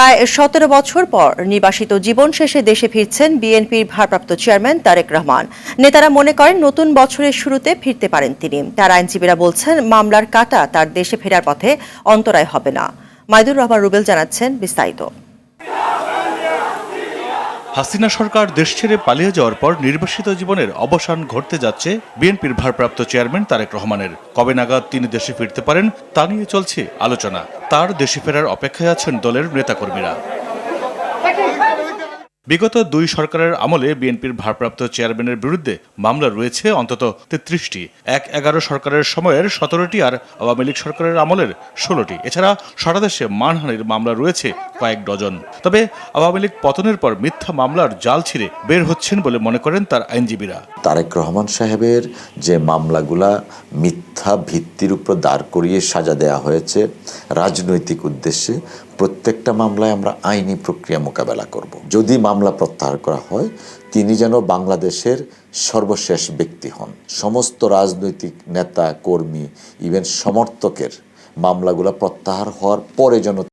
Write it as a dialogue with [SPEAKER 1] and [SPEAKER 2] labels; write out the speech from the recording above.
[SPEAKER 1] প্রায় সতেরো বছর পর নির্বাসিত জীবন শেষে দেশে ফিরছেন বিএনপির ভারপ্রাপ্ত চেয়ারম্যান তারেক রহমান। নেতারা মনে করেন নতুন বছরের শুরুতে ফিরতে পারেন তিনি। তার আইনজীবীরা বলছেন, মামলার কাটা তার দেশে ফেরার পথে অন্তরায় হবে না। মাইদুর রহমান রুবেল জানাচ্ছেন বিস্তারিত।
[SPEAKER 2] হাসিনা সরকার দেশ ছেড়ে পালিয়ে যাওয়ার পর নির্বাসিত জীবনের অবসান ঘটতে যাচ্ছে বিএনপির ভারপ্রাপ্ত চেয়ারম্যান তারেক রহমানের। কবে নাগাদ তিনি দেশে ফিরতে পারেন, তা নিয়ে চলছে আলোচনা। তার দেশে ফেরার অপেক্ষায় আছেন দলের নেতাকর্মীরা। বিগত দুই সরকারের আমলে বিএনপির ভারপ্রাপ্ত চেয়ারম্যানের বিরুদ্ধে মামলা রয়েছে অন্তত তেত্রিশটি। এক এগারো সরকারের সময়ের সতেরোটি আর আওয়ামী লীগ সরকারের আমলের ষোলোটি। এছাড়া সারা দেশে মানহানির মামলা রয়েছে কয়েক ডজন। তবে আওয়ামী লীগ পতনের পর মিথ্যা মামলার জাল ছিঁড়ে বের হচ্ছেন বলে মনে করেন তার আইনজীবীরা।
[SPEAKER 3] তারেক রহমান সাহেবের যে মামলাগুলা মিথ্যা ভিত্তির উপর দাঁড় করিয়ে সাজা দেয়া হয়েছে রাজনৈতিক উদ্দেশ্যে, প্রত্যেকটা মামলায় আমরা আইনি প্রক্রিয়া মোকাবেলা করব। যদি মামলা প্রত্যাহার করা হয়, তিনি যেন বাংলাদেশের সর্বশেষ ব্যক্তি হন। সমস্ত রাজনৈতিক নেতা, কর্মী ইভেন সমর্থকের মামলাগুলো প্রত্যাহার হওয়ার পরে যেন